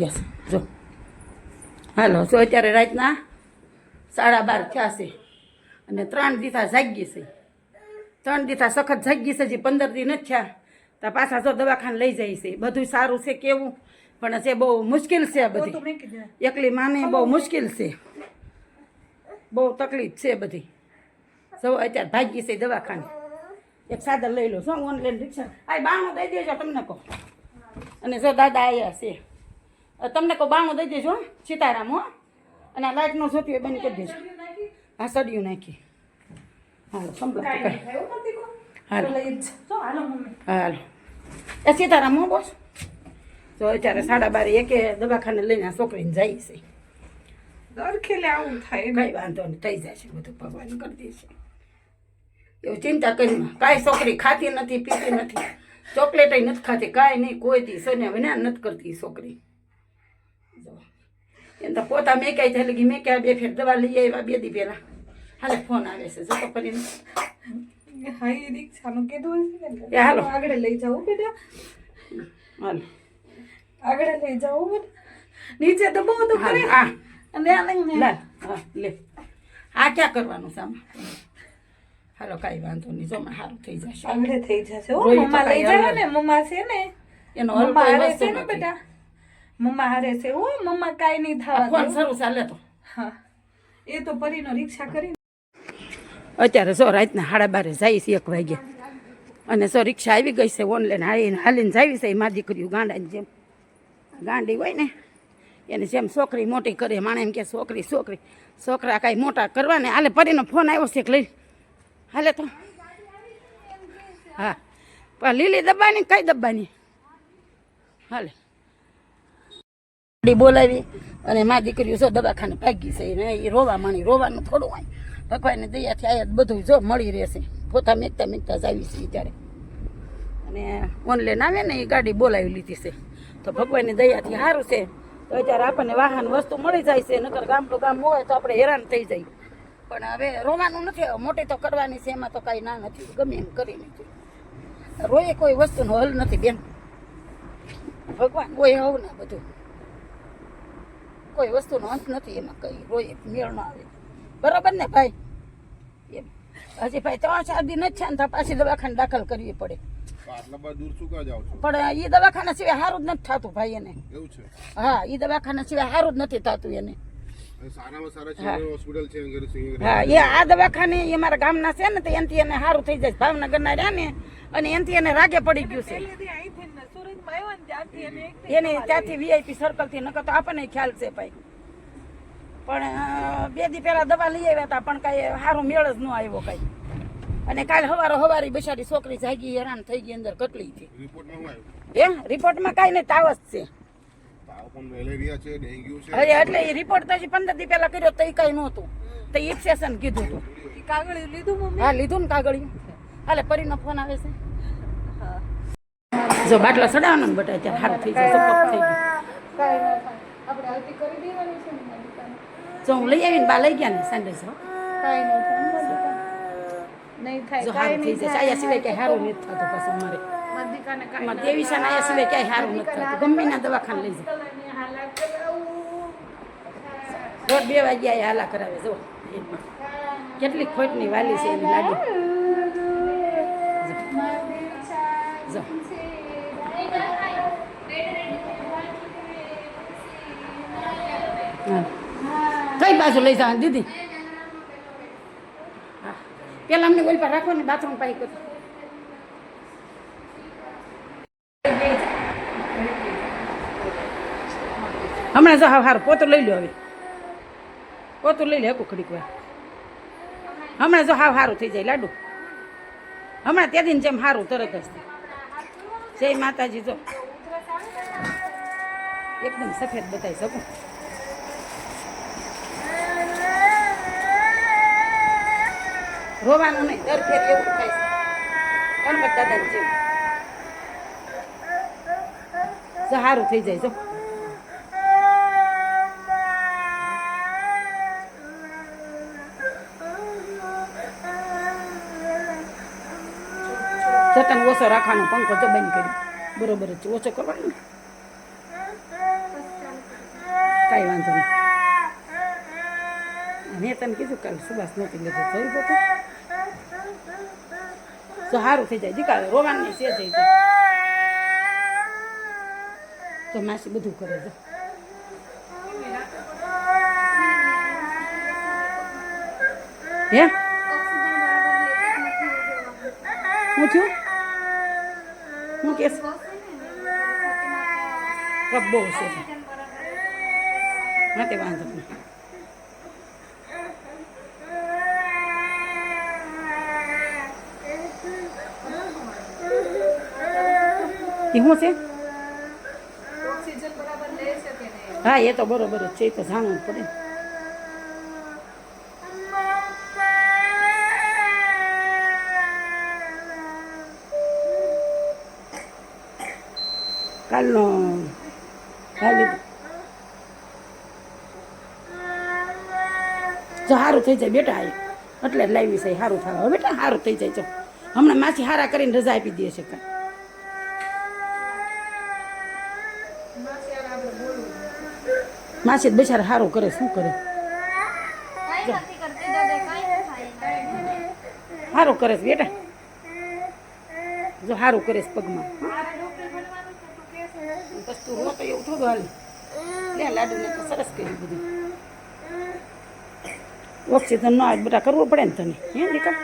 Yes જો. હાલો જો અત્યારે રાતના સાડા બાર થયા છે. અને ત્રણ દીથા જાગી છે. ત્રણ દીથા સખત જાગી છે જે પંદર દી નથી થયા. તો પાછા જો દવાખાને લઈ જાય છે. બધું સારું છે કેવું? પણ જે બહુ મુશ્કેલ છે બધી. એકલી માને બહુ મુશ્કેલ છે. બહુ તકલીફ છે બધી. જો અત્યારે ભાગી છે દવાખાને. એક સાદર લઈ લો. શું ઓનલાઈન રિક્ષા. આ બાણું દઈ દેજો તમને કહો. અને જો દાદા આવ્યા છે. તમને કહો બાણું દઈ દેજો સીતારામ હો. અને આ લાઇટનું જોતી હોય બંધ કરી દેજો. હા સડિયું નાખી. હાલો સંભળા હાલો. હાલો એ સીતારામ હો બોસ. તો અત્યારે સાડા બારે એકે દવાખાને લઈને આ છોકરીને જાય છે. આવું થાય કઈ વાંધો નહીં થઈ જશે બધું ભગવાન કરી દેશે એવું ચિંતા કરીને કાંઈ છોકરી ખાતી નથી પીતી નથી. ચોકલેટ નથી ખાતી કાંઈ નહીં કોઈ દી સને વિના નથી કરતી છોકરી. એમ તો પોતા મેં ક્યાંય થઈ લગી મેં ક્યાં બે ફેર દવા લઈ આવ્યા બે દી પહેલા. હાલે ફોન આવે છે જો કરીને હા દીક્ષાનું કીધું હશે ને? હાલો. આગળ લઈ જાઉં બેટા. હાલો. આગળ લઈ જાઉં બેટા. નીચે તો બહુ તો કરે. આ અને આ લે હા આ ક્યાં કરવાનું છે આમાં? હાલો કાંઈ વાંધો નહીં જો સારું થઈ જશે. આગળ થઈ જશે હો. મમ્મા લઈ કાંઈ ને મમ્મા છે ને. એનો હલ મમ્મા કોઈ હારે વસ્તુ છે નથી. બેટા? મમ્મા હારે છે. ઓ મમ્મા કાંઈ નહીં થવા ફોન સારું ચાલે તો. હા. એ તો પરીનો રિક્ષા કરી અત્યારે સો રાતના સાડા બારે જાય છે એક વાગ્યા અને સો રિક્ષા આવી ગઈ છે ઓનલાઈન હાલીને હાલીને જાવી છે એ મા દીકરીઓ ગાંડાની જેમ. ગાંડી હોય ને એને જેમ છોકરી મોટી કરે માણે એમ કે છોકરી છોકરી. છોકરા કાંઈ મોટા કરવા ને હાલે પરીનો ફોન આવ્યો છે કે લઈ. હાલે તો. હા. પણ લીલી દબાની કઈ દબાની? હાલે. બોલાવી અને મા દીકરીઓ જો દવાખાને ભાગી છે ને એ રોવા માંડી, રોવાનું થોડું હોય. ભગવાનની દયાથી જ બધું જો મળી રહેશે. પોતા મેકતા મેકતા જ આવી છે ત્યારે. અને ઓનલાઈન આવે ને એ ગાડી બોલાવી લીધી છે. તો ભગવાનની દયાથી સારું છે. તો અત્યારે આપણને વાહન વસ્તુ મળી જાય છે, નકર ગામડું ગામ હોય તો આપણે હેરાન થઈ જાય પણ હવે રોવાનું નથી મોટી તો કરવાની છે, એમાં તો કાંઈ ના નથી. ગમે એમ કરી નથી રોય કોઈ વસ્તુનો હલ નથી બેન. ભગવાન કોઈ હોવ ને બધું. કોઈ વસ્તુનો અંત નથી એમાં કઈ રોય મેળ ન આવે. બરાબર ને ભાઈ? એમ. હજી ભાઈ ત્રણ ચાર દિન જ છે ને પાછી દવાખાને દાખલ કરવી પડે. પણ એ દવાખાના સિવાય સારું જ નથી થતું ભાઈ એને. હા એ દવાખાના સિવાય સારું જ નથી થતું એને. હા. એ આ દવાખાને એ મારા ગામના છે ને તો એનથી એને સારું થઈ જાય. ભાવનગરના રહ્યા ને અને એનથી એને રાગે પડી ગયું છે. એને ત્યાંથી વીઆઈપી સર્કલથી નકર તો આપણને ખ્યાલ છે ભાઈ. પણ બે દી પહેલા દવા લઈ આવ્યા હતા પણ કઈ સારું મેળ જ ન આવ્યો કઈ. અને કાલ હવારો હવારી બિચારી છોકરી જાગી હેરાન થઈ ગઈ અંદર કટલી આવ્યું. એ રિપોર્ટમાં કાંઈ નહીં તાવ જ છે. તાવ પણ મેલેરિયા છે ડેન્ગ્યુ છે. અરે એટલે એ રિપોર્ટ તો હજી પંદર દી પહેલા કર્યો તો એ કઈ નહોતું. તો ઇપ્સેશન કીધું હતું ઈ કાગળ લીધું હા લીધું ને કાગળિયું. હાલે પરીનો ફોન આવે છે. જો બાટલા ચડાવવાનો ને બટા ત્યાં સારું થઈ જાય સપોર્ટ થઈ ગયું. જો હું લઈ આવીને બા લઈ ગયા ને સાંજે જો જો સારું થઈ જશે આયા સિવાય ક્યાંય સારું નથી થતું પછી અમારે. મારી દેવી શાન આયા સિવાય ક્યાંય સારું નથી થતું. ગમે ના લઈ જાય બે વાગ્યા હાલા કરાવે, જો. કેટલી ખોટની વાલી છે એની લાગી. જો. બાજુ લઈ જવાની દીદી. પેલા અમને ઓલ પર રાખો ને બાથરૂમ પાઈ કરો હમણાં જો હા હારું પોતું લઈ લો હવે. પોતું લઈ લે હકું ખડીક વાર. હમણાં જો હાવ સારું થઈ જાય, લાડુ. હમણાં તે દિન જેમ સારું તરત જ જય માતાજી, જો. એકદમ સફેદ બતાવી શકું રોવાનું નહીં, દર ફેર એવું થાય છે. ગણપત દાદાની જેવું? સારું થઈ જાય, જો. જતન ઓછો રાખવાનો પંખો જો બંધ કરી. બરોબર જ. ઓછો કરવાનો કાંઈ વાંધો નહીં. તને કીધું કાલે સુભાષ નહોતી લીધું જોયું તો તું? તો સારું થઈ જાય. દીકા રોવાનું છે થઈ જાય તો માસી બધું કરે છે. હે? હું છું હું કેસ કપ બહુ છે. માટે વાંધો નહીં. એ શું છે? હા, એ તો બરોબર જ છે, એ તો જાણવું જ પડે. કાલનો લીધું જો સારું થઈ જાય બેટા એટલે લાવી છે સારું થાય. બેટા સારું થઈ જાય, જો. હમણાં માસી હારા કરીને રજા આપી દે છે કાંઈ માસી હારે આપણે બોલવું માસી બિચારા સારું કરે શું કરે? સારું કરે છે બેટા. જો સારું કરે છે પગમાં બસ તું રોતો એવું થોડું હાલે. લે લાડુને તો સરસ કર્યું બધું. ઓક્સિજન ન આવે બધા કરવું પડે ને તને હે દીકા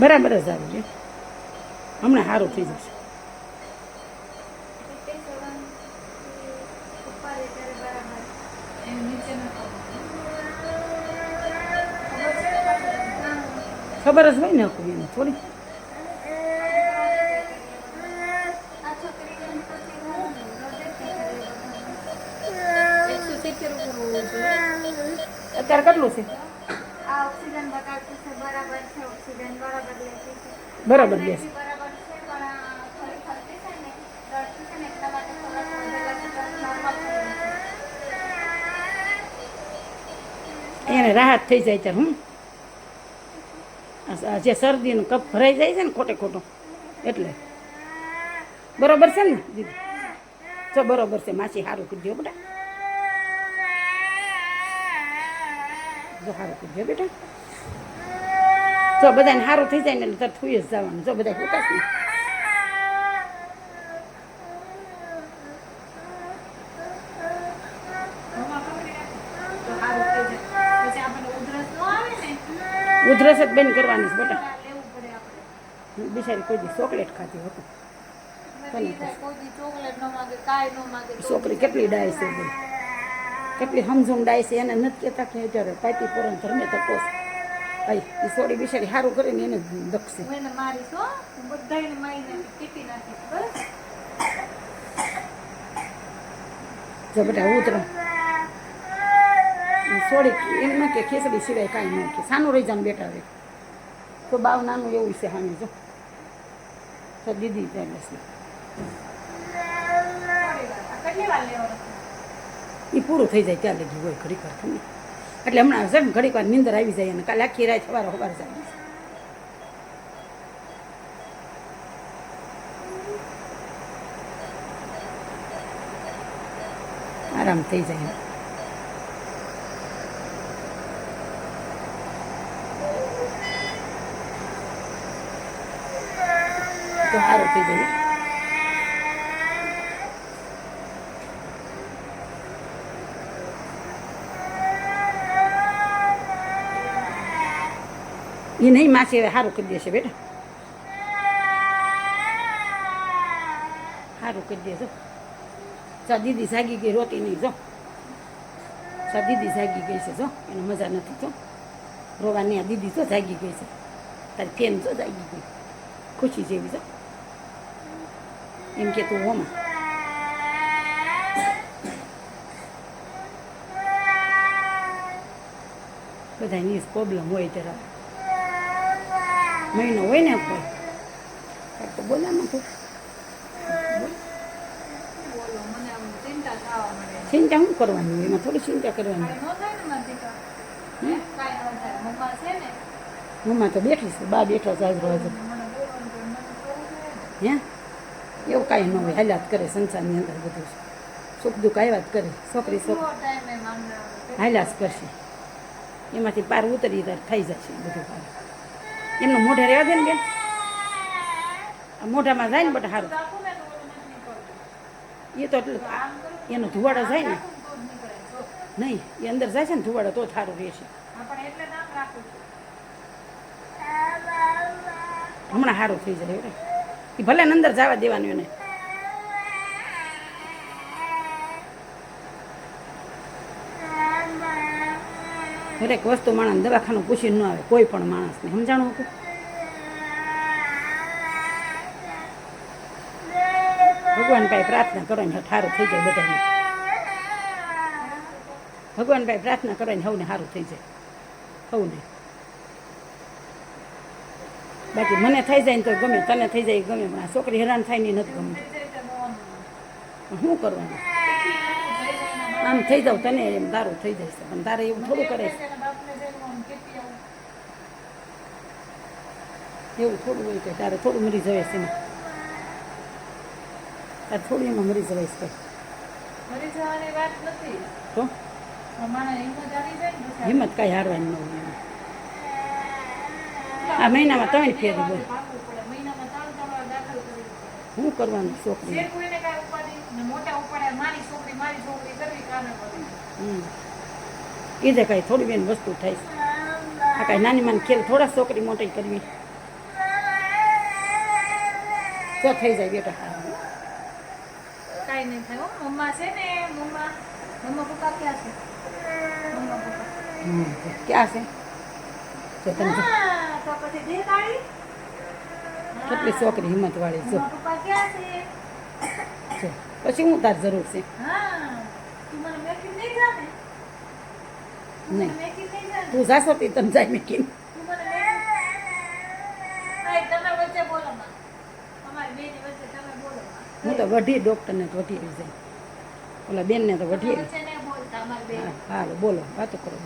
બરાબર જ આવી છે. હમણાં સારું થઈ જશે. ખબર જ હોય ને કોઈ એને, થોડી. અત્યારે કેટલું છે? ઓક્સિજન બતાવતું છે બરાબર છે ઓક્સિજન બરાબર લેતી છે. બરાબર બેસ બી બરાબર છે પણ થોડી ખર્ચી છે ને દર્દી છે ને એટલા માટે થોડા થોડા નોર્મલ થઈ જશે એને રાહત થઈ જાય ત્યારે હું જે શરદીનો કપ ભરાઈ જાય છે ને ખોટે ખોટો એટલે. બરોબર છે ને દીદી? જો બરોબર છે માસી સારું કરી દો બેટા. જો સારું બેટા? જો બધાને સારું થઈ જાય ને એટલે થઈ જ જવાનું. જો બધા ઉતાસ ને ઉધરસ જ બેન કરવાની છે, બેટા. બિચારી કોઈ ચોકલેટ ખાતી હતી. ચોકલેટ ન માગે કાંઈ ન માગે છોકરી કેટલી ડાય છે કેટલી સમજણ ડાય છે એને નથી કહેતા કે અત્યારે પાટી પોરણ ધર્મે તો કોસ આઈ એ સોડી બિચારી સારું કરીને એને દખશે. જો બેટા ઉતરો. સોડી એમ ન કે ખીચડી સિવાય કાંઈ ન કે. સાનું રહી જાણ બેટા હવે. તો બાવ નાનું એવું છે સામે જો. તો દીદી ત્યાં બેસી. કેટલી વાર લેવાનું? એ પૂરું થઈ જાય ત્યાં લગી હોય ઘડીક વાર ખમી. એટલે હમણાં છે ને ઘડીક વાર નીંદર આવી જાય અને કાલે આખી રાત સવારે સવારે જાય. આરામ થઈ જાય તો સારું થઈ જાય. એ નહીં માસી હવે સારું કરી દેશે બેટા. સારું કરી દેજો સા દીદી જાગી ગઈ રોતી નહીં, જો. સા દીદી જાગી ગઈ છે, જો. એને મજા નથી, જો. રોવાની આ દીદી તો જાગી ગઈ છે. તારી ફેન જો જાગી ગઈ. ખુશી જેવી, જો. એમ કે તું હોમાં. બધાની પ્રોબ્લેમ હોય ત્યારે. મહિનો હોય ને કોઈ. કાંઈક તો બોલામાં બોલો ચિંતા શું કરવાની? એમાં થોડી ચિંતા કરવાની. કાંઈ? કાંઈ મમ્મા તો બેઠી છે, બા બેઠો છે આજ રોજ મને બોલવાનું તો મને કરવું જોઈએ ને. હે? એવું કાંઈ ન હોય, હાલ્યા જ કરે સંસારની અંદર બધું. સુખ દુઃખ આવ્યા જ કરે, છોકરી છોકરી. હાલ્યા જ કરશે. એમાંથી પાર ઉતરી થઈ જશે બધું પાર. એમનું મોઢે રહેવા દે ને બેન મોઢામાં જાય ને બધા સારું. એ તો એટલું એનો ધુવાડો જાય ને. નહીં, એ અંદર જાય છે ને ધુવાડો તો સારું રહેશે. હમણાં સારું થઈ જાય એ ભલે અંદર જવા દેવાનું એને દરેક વસ્તુ માણસ દવાખાનું પૂછીને ન આવે, કોઈ પણ માણસને સમજાણું હતું? ભગવાન ભાઈ પ્રાર્થના કરો ને સારું થઈ જાય બધાને. ભગવાન ભાઈ પ્રાર્થના કરો ને સૌને સારું થઈ જાય. સૌને બાકી મને થઈ જાય ને તો ગમે, તને થઈ જાય ગમે, પણ આ છોકરી હેરાન થાય ને નથી ગમતું. શું કરવાનું? આમ થઈ જાઉં તને એમ તારું થઈ જશે પણ તારે એવું થોડું કરે એવું થોડું હોય કે તારે થોડું મરી જવાય છે તારે થોડું એમાં મરી જવાય છે. મરી જવાની વાત નથી. તો હિંમત કઈ હારવાની ન હોય આ મહિનામાં ત્રણ ફેરી બોલ શું કરવાનું છોકરી મોટા ઉપાડે મારી છોકરી મારી છોકરી. એ કાંઈ થોડી બેન વસ્તુ થાય. આ કાંઈ નાની માની ખેલ થોડા છોકરી મોટી કરવી. તો થઈ જાય બેટા. કાંઈ નહીં થાય મમ્મા છે ને મમ્મા મમ્મા પપ્પા ક્યાં છે? મમ્મા પપ્પા. ક્યાં તો તમે કેટલી છોકરી હિંમત વાળી છે. પછી હું તાર જરૂર છે. હા તું મને મેકીને નહીં જા ને તું મને નહીં. તું જાશો તી તમે જાય મેં. કેમ હું તો વઢી ડૉક્ટરને તો વઢી રહી જાય. ઓલા બેનને તો વઢી હાલો બોલો વાતો કરો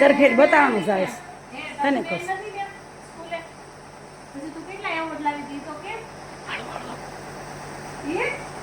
તરફેર બતાવવાનું વાતો તને તો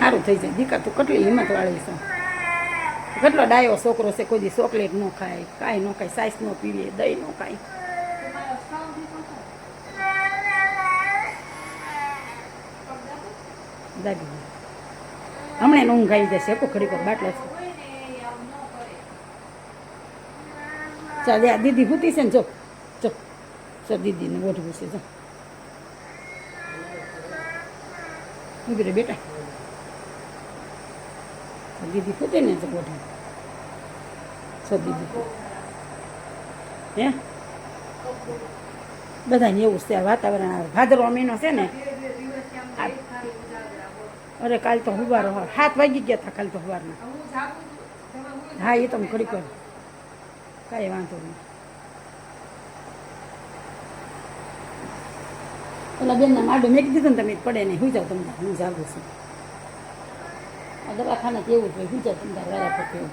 સારું થઈ જાય. દીકરા તું કેટલી હિંમત વાળી છે. કેટલો ડાયો છોકરો છે, કોઈ દી ચોકલેટ ન ખાય, કાંઈ ન ખાય, સાઈસ ન પીવે, દહીં ન ખાય. દાદી હમણાં ઊંઘ આવી જશે કો ખડી પર બાટલો છે કોઈ ને આવું ન કરે ચાલ આ દીદી ભૂતી છે ને જો જો ચાલ દીદીને ઓઢવું છે જો ઊભી રે બેટા દીદી ફૂટે ને તો બોઢે છો દીદી હે બધાને એવું છે વાતાવરણ આવે ભાદરવા મહિનો છે ને અરે કાલ તો હુવારો હાથ વાગી ગયા હતા કાલ તો હુવારના હું તમે એ તો હું કરો કર કાંઈ વાંધો નહીં. ઓલા બેનના માડું મેં કીધું ને તમે, પડે નહીં. હું જાઓ તમને હું જાગું છું. આ દવાખાને કેવું જ હોય, હુઈ જાઓ તમને વારા પર કેવું